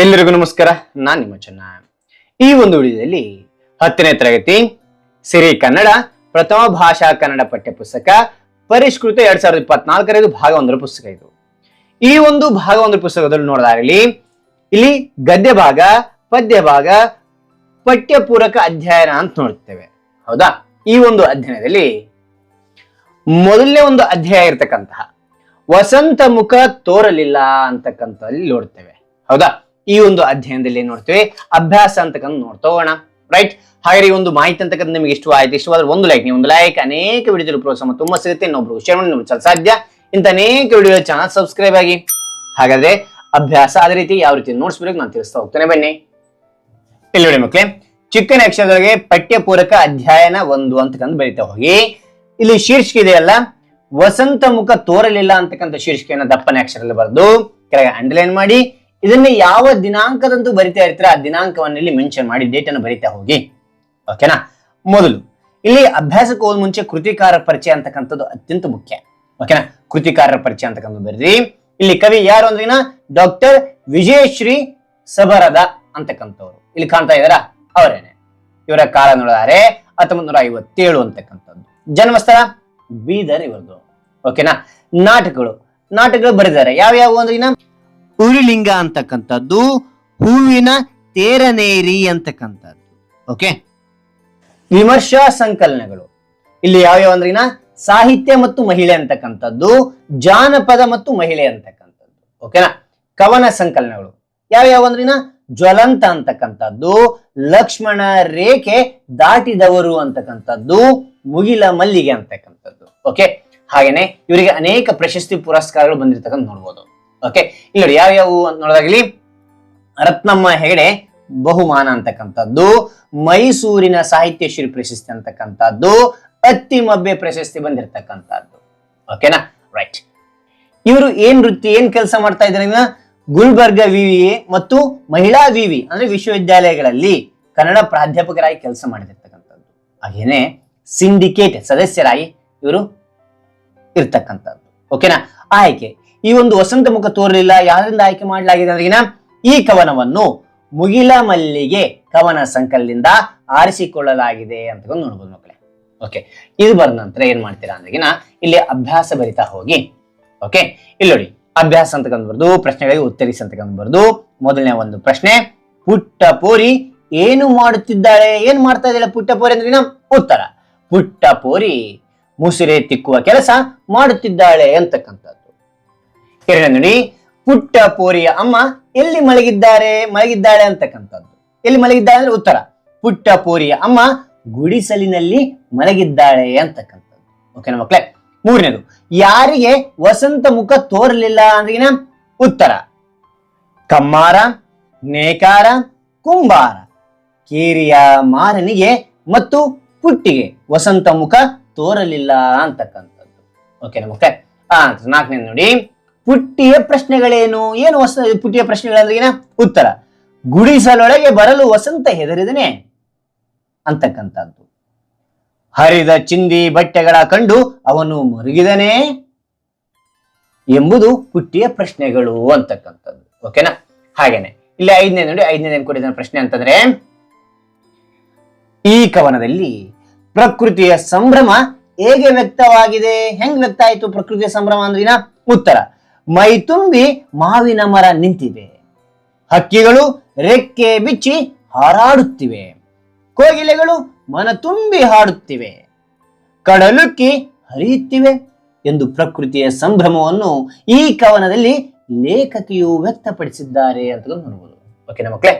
ಎಲ್ಲರಿಗೂ ನಮಸ್ಕಾರ, ನಾನ್ ನಿಮ್ಮ ಚೆನ್ನ. ಈ ಒಂದು ವಿಡಿಯೋದಲ್ಲಿ ಹತ್ತನೇ ತರಗತಿ ಸಿರಿ ಕನ್ನಡ, ಪ್ರಥಮ ಭಾಷಾ ಕನ್ನಡ ಪಠ್ಯ ಪುಸ್ತಕ, ಪರಿಷ್ಕೃತ ಎರಡ್ ಸಾವಿರದ ಇಪ್ಪತ್ನಾಲ್ಕರದು ಭಾಗ ಒಂದರ ಪುಸ್ತಕ ಇದು. ಈ ಒಂದು ಭಾಗ ಒಂದರ ಪುಸ್ತಕದಲ್ಲಿ ನೋಡಿದಾಗಲಿ, ಇಲ್ಲಿ ಗದ್ಯ ಭಾಗ, ಪದ್ಯ ಭಾಗ, ಪಠ್ಯಪೂರಕ ಅಧ್ಯಯನ ಅಂತ ನೋಡ್ತೇವೆ ಹೌದಾ? ಈ ಒಂದು ಅಧ್ಯಯನದಲ್ಲಿ ಮೊದಲನೇ ಒಂದು ಅಧ್ಯಾಯ ಇರ್ತಕ್ಕಂತಹ, ವಸಂತ ಮುಖ ತೋರಲಿಲ್ಲ ಅಂತಕ್ಕಂಥಲ್ಲಿ ನೋಡ್ತೇವೆ. ಹೌದಾ? ಈ ಒಂದು ಅಧ್ಯಯನದಲ್ಲಿ ನೋಡ್ತೀವಿ. ಅಭ್ಯಾಸ ಅಂತಕ್ಕಂಥ ನೋಡ್ತಾ ಹೋಗೋಣ ರೈಟ್ ಹಾಗೆ ಒಂದು ಮಾಹಿತಿ ಅಂತಕ್ಕಂಥ ನಿಮಗೆ ಇಷ್ಟ ಆಯ್ತು ಇಷ್ಟವಾದ್ರೆ ಒಂದು ಲೈಕ್ ನೀವು ಒಂದು ಲೈಕ್ ಅನೇಕ ವಿಡಿಯೋದಲ್ಲಿ ಪ್ರೋತ್ಸಾಹ ತುಂಬ ಸಿಗುತ್ತೆ. ಇನ್ನೊಬ್ರು ಶೇರ್ ಮಾಡಿ ಸಾಧ್ಯ. ಇಂಥ ಅನೇಕ ವಿಡಿಯೋ ಚಾನಲ್ ಸಬ್ಸ್ಕ್ರೈಬ್ ಆಗಿ. ಹಾಗಾದ್ರೆ ಅಭ್ಯಾಸ ಅದೇ ರೀತಿ ಯಾವ ರೀತಿ ನೋಡ್ಸ್ಬೇಕು ನಾನು ತಿಳಿಸ್ತಾ ಹೋಗ್ತೇನೆ. ಬನ್ನಿ. ಇಲ್ಲಿ ನೋಡಿ ಮಕ್ಕಳೇ ಚಿಕ್ಕನ ಅಕ್ಷರದೊಳಗೆ ಪಠ್ಯಪೂರಕ ಅಧ್ಯಯನ ಒಂದು ಅಂತಕ್ಕಂಥ ಬರೀತಾ ಹೋಗಿ. ಇಲ್ಲಿ ಶೀರ್ಷಿಕೆ ಇದೆಯಲ್ಲ ವಸಂತ ಮುಖ ತೋರಲಿಲ್ಲ ಅಂತಕ್ಕಂಥ ಶೀರ್ಷಿಕೆಯನ್ನ ದಪ್ಪನೆ ಅಕ್ಷರದಲ್ಲಿ ಬರೆದು ಕೆಳಗೆ ಅಂಡರ್ಲೈನ್ ಮಾಡಿ. ಇದನ್ನ ಯಾವ ದಿನಾಂಕದಂತೂ ಬರಿತಾ ಇರ್ತೀರ, ಆ ದಿನಾಂಕವನ್ನು ಇಲ್ಲಿ ಮೆನ್ಷನ್ ಮಾಡಿ ಡೇಟ್ ಅನ್ನು ಬರಿತಾ ಹೋಗಿ. ಓಕೆನಾ ಮೊದಲು, ಇಲ್ಲಿ ಅಭ್ಯಾಸಕ್ಕೆ ಹೋದ ಮುಂಚೆ ಕೃತಿಕಾರ ಪರಿಚಯ ಅಂತಕ್ಕಂಥದ್ದು ಅತ್ಯಂತ ಮುಖ್ಯ. ಓಕೆನಾ ಕೃತಿಕಾರರ ಪರಿಚಯ ಅಂತಕ್ಕಂಥದ್ದು ಬರೀರಿ. ಇಲ್ಲಿ ಕವಿ ಯಾರು ಅಂದ್ರಿನ ಡಾಕ್ಟರ್ ವಿಜಯಶ್ರೀ ಸಬರದ ಅಂತಕ್ಕಂಥವ್ರು. ಇಲ್ಲಿ ಕಾಣ್ತಾ ಇದಾರ ಅವರೇನೆ. ಇವರ ಕಾಲ ನೋಡಿದಾರೆ ಹತ್ತೊಂಬತ್ತು ನೂರ ಐವತ್ತೇಳು ಅಂತಕ್ಕಂಥದ್ದು. ಜನ್ಮಸ್ಥಳ? ಬೀದರ್ ಇವರದು ಓಕೆನಾ ನಾಟಕಗಳು. ನಾಟಕಗಳು ಬರೆದಿದ್ದಾರೆ. ಯಾವ ಯಾವ ಅಂದ್ರಿನ ಉರಿಲಿಂಗ ಅಂತಕ್ಕಂಥದ್ದು, ಹೂವಿನ ತೇರನೇರಿ ಅಂತಕ್ಕಂಥದ್ದು. ಓಕೆ ವಿಮರ್ಶಾ ಸಂಕಲನಗಳು. ಇಲ್ಲಿ ಯಾವ್ಯಾವ ಅಂದ್ರಿನ ಸಾಹಿತ್ಯ ಮತ್ತು ಮಹಿಳೆ ಅಂತಕ್ಕಂಥದ್ದು, ಜಾನಪದ ಮತ್ತು ಮಹಿಳೆ ಅಂತಕ್ಕಂಥದ್ದು. ಓಕೆನಾ ಕವನ ಸಂಕಲನಗಳು. ಯಾವ್ಯಾವ ಅಂದ್ರಿನ ಜ್ವಲಂತ ಅಂತಕ್ಕಂಥದ್ದು, ಲಕ್ಷ್ಮಣ ರೇಖೆ ದಾಟಿದವರು ಅಂತಕ್ಕಂಥದ್ದು, ಮುಗಿಲ ಮಲ್ಲಿಗೆ ಅಂತಕ್ಕಂಥದ್ದು. ಓಕೆ ಹಾಗೇನೆ ಇವರಿಗೆ ಅನೇಕ ಪ್ರಶಸ್ತಿ ಪುರಸ್ಕಾರಗಳು ಬಂದಿರ್ತಕ್ಕಂಥ ನೋಡ್ಬೋದು. ಓಕೆ ಇಲ್ಲಿ ನೋಡಿ ಯಾವ್ಯಾವು ಅಂತ ನೋಡೋದಾಗ್ಲಿ, ರತ್ನಮ್ಮ ಹೆಗಡೆ ಬಹುಮಾನ ಅಂತಕ್ಕಂಥದ್ದು, ಮೈಸೂರಿನ ಸಾಹಿತ್ಯ ಶ್ರೀ ಪ್ರಶಸ್ತಿ ಅಂತಕ್ಕಂಥದ್ದು ಅತ್ತಿಮಬ್ಬೆ ಪ್ರಶಸ್ತಿ ಬಂದಿರತಕ್ಕಂಥದ್ದು. ಓಕೆನಾ ರೈಟ್ ಇವರು ಏನ್ ವೃತ್ತಿ, ಏನ್ ಕೆಲಸ ಮಾಡ್ತಾ ಇದ್ದಾರೆ ಅಂದ್ರೆ ಗುಲ್ಬರ್ಗ ವಿವಿ ಮತ್ತು ಮಹಿಳಾ ವಿವಿ, ಅಂದ್ರೆ ವಿಶ್ವವಿದ್ಯಾಲಯಗಳಲ್ಲಿ ಕನ್ನಡ ಪ್ರಾಧ್ಯಾಪಕರಾಗಿ ಕೆಲಸ ಮಾಡಿದಿರ್ತಕ್ಕಂಥದ್ದು ಹಾಗೇನೆ ಸಿಂಡಿಕೇಟ್ ಸದಸ್ಯರಾಗಿ ಇವರು ಇರ್ತಕ್ಕಂಥದ್ದು. ಓಕೆನಾ ಆಯ್ಕೆ. ಈ ಒಂದು ವಸಂತ ಮುಖ ತೋರಲಿಲ್ಲ, ಯಾರಿಂದ ಆಯ್ಕೆ ಮಾಡಲಾಗಿದೆ ಅಂದ್ರೆ ಈ ಕವನವನ್ನು ಮುಗಿಲ ಮಲ್ಲಿಗೆ ಕವನ ಸಂಕಲದಿಂದ ಆರಿಸಿಕೊಳ್ಳಲಾಗಿದೆ ಅಂತ ನೋಡ್ಬೋದು ಮಕ್ಕಳೇ. ಓಕೆ ಇದು ಬರೆದ ನಂತರ ಏನ್ ಮಾಡ್ತೀರಾ ಅಂದ್ರೆ ಇಲ್ಲಿ ಅಭ್ಯಾಸ ಬರಿತಾ ಹೋಗಿ ಓಕೆ ಇಲ್ಲಿ ನೋಡಿ, ಅಭ್ಯಾಸ ಅಂತ ಬರ್ದು ಪ್ರಶ್ನೆಗಳಿಗೆ ಉತ್ತರಿಸಿ ಅಂತ ಬರ್ದು ಮೊದಲನೇ ಒಂದು ಪ್ರಶ್ನೆ ಪುಟ್ಟ ಪೋರಿ ಏನು ಮಾಡುತ್ತಿದ್ದಾಳೆ? ಏನ್ ಮಾಡ್ತಾ ಇದ್ದಾಳೆ ಪುಟ್ಟ ಪೋರಿ ಅಂದ್ರೆ ಉತ್ತರ ಪುಟ್ಟ ಪೋರಿ ಮುಸುರೆ ತಿಕ್ಕುವ ಕೆಲಸ ಮಾಡುತ್ತಿದ್ದಾಳೆ ಅಂತಕ್ಕಂಥದ್ದು. ಎರಡನೇ ನೋಡಿ. ಪುಟ್ಟ ಪೋರಿಯ ಅಮ್ಮ ಎಲ್ಲಿ ಮಲಗಿದ್ದಾರೆ? ಮಲಗಿದ್ದಾಳೆ ಅಂತಕ್ಕಂಥದ್ದು. ಎಲ್ಲಿ ಮಲಗಿದ್ದಾಳೆ ಅಂದ್ರೆ ಉತ್ತರ. ಪುಟ್ಟ ಪೋರಿಯ ಅಮ್ಮ ಗುಡಿಸಲಿನಲ್ಲಿ ಮಲಗಿದ್ದಾಳೆ ಅಂತಕ್ಕಂಥದ್ದು. ಓಕೆನಾ ಮಕ್ಕಳೇ ಮೂರನೇದು, ಯಾರಿಗೆ ವಸಂತ ಮುಖ ತೋರಲಿಲ್ಲ ಅಂದ್ರಿನ ಉತ್ತರ. ಕಮ್ಮಾರ, ನೇಕಾರ, ಕುಂಬಾರ. ಕೇರಿಯ ಮಾರನಿಗೆ ಮತ್ತು ಪುಟ್ಟಿಗೆ ವಸಂತ ಮುಖ ತೋರಲಿಲ್ಲ ಅಂತಕ್ಕಂಥದ್ದು. ಓಕೆನಾ ಮಕ್ಕಳೇ ಆ, ನಾಲ್ಕನೇದು ನೋಡಿ. ಪುಟ್ಟಿಯ ಪ್ರಶ್ನೆಗಳೇನು? ಏನು ವಸ ಪುಟ್ಟಿಯ ಏನ? ಉತ್ತರ. ಗುಡಿಸಲೊಳಗೆ ಬರಲು ವಸಂತ ಹೆದರಿದನೆ ಅಂತಕ್ಕಂಥದ್ದು. ಹರಿದ ಚಿಂದಿ ಬಟ್ಟೆಗಳ ಕಂಡು ಅವನು ಮರುಗಿದನೇ ಎಂಬುದು ಪುಟ್ಟಿಯ ಪ್ರಶ್ನೆಗಳು ಅಂತಕ್ಕಂಥದ್ದು. ಓಕೆನಾ ಹಾಗೇನೆ. ಇಲ್ಲಿ ಐದನೇ, ನೋಡಿ ಐದನೇ ಏನ್ ಕೊಟ್ಟಿದ್ದಾನೆ ಪ್ರಶ್ನೆ ಅಂತಂದ್ರೆ, ಈ ಕವನದಲ್ಲಿ ಪ್ರಕೃತಿಯ ಸಂಭ್ರಮ ಹೇಗೆ ವ್ಯಕ್ತವಾಗಿದೆ? ಹೆಂಗ್ ವ್ಯಕ್ತ ಆಯ್ತು ಪ್ರಕೃತಿಯ ಸಂಭ್ರಮ ಅಂದ್ರಿನ ಉತ್ತರ. ಮೈ ತುಂಬಿ ಮಾವಿನ ಮರ ನಿಂತಿವೆ. ಹಕ್ಕಿಗಳು ರೆಕ್ಕೆ ಬಿಚ್ಚಿ ಹಾರಾಡುತ್ತಿವೆ. ಕೋಗಿಲೆಗಳು ಮನ ತುಂಬಿ ಹಾಡುತ್ತಿವೆ. ಕಡಲುಕ್ಕಿ ಹರಿಯುತ್ತಿವೆ ಎಂದು ಪ್ರಕೃತಿಯ ಸಂಭ್ರಮವನ್ನು ಈ ಕವನದಲ್ಲಿ ಲೇಖಕಿಯು ವ್ಯಕ್ತಪಡಿಸಿದ್ದಾರೆ ಅಂತ ನೋಡ್ಬೋದು ಓಕೆನಾ ಮಕ್ಕಳೇ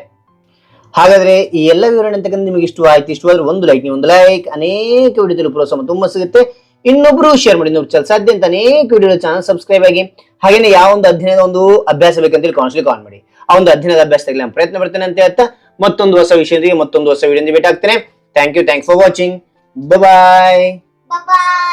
ಹಾಗಾದ್ರೆ ಈ ಎಲ್ಲ ವಿವರಣೆ ಅಂತಕ್ಕಂಥ ನಿಮಗೆ ಇಷ್ಟವಾಯ್ತು ಇಷ್ಟವಾದ್ರೆ ಒಂದು ಲೈಕ್ ನೀವು ಒಂದು ಲೈಕ್ ಅನೇಕ ವಿಡಿಯೋದಲ್ಲಿ ಪ್ರೋತ್ಸಾಹ ತುಂಬ ಸಿಗುತ್ತೆ. ಇನ್ನೊಬ್ರು ಶೇರ್ ಮಾಡಿ. ಚಲ ಸಾಧ್ಯ ಅಂತ ಅನೇಕ ವಿಡಿಯೋ ಚಾನಲ್ ಸಬ್ಸ್ಕ್ರೈಬ್ ಆಗಿ, ಹಾಗೇನೆ ಯಾವ ಒಂದು ಅಧ್ಯಯನದ ಒಂದು ಅಭ್ಯಾಸ ಬೇಕಂತೇಳಿ ಕೌನ್ಸಿಲ್ ಕಾಲ್ ಮಾಡಿ. ಆ ಒಂದು ಅಧ್ಯಯನದ ಅಭ್ಯಾಸದಲ್ಲಿ ನಾನು ಪ್ರಯತ್ನ ಪಡ್ತೇನೆ ಅಂತ ಹೇಳ್ತಾ, ಮತ್ತೊಂದು ಹೊಸ ವಿಷಯದೊಂದಿಗೆ ಮತ್ತೊಂದು ಹೊಸ ವಿಡಿಯೋ ಭೇಟಿ ಆಗ್ತೇನೆ. Thank you thank for watching bye bye.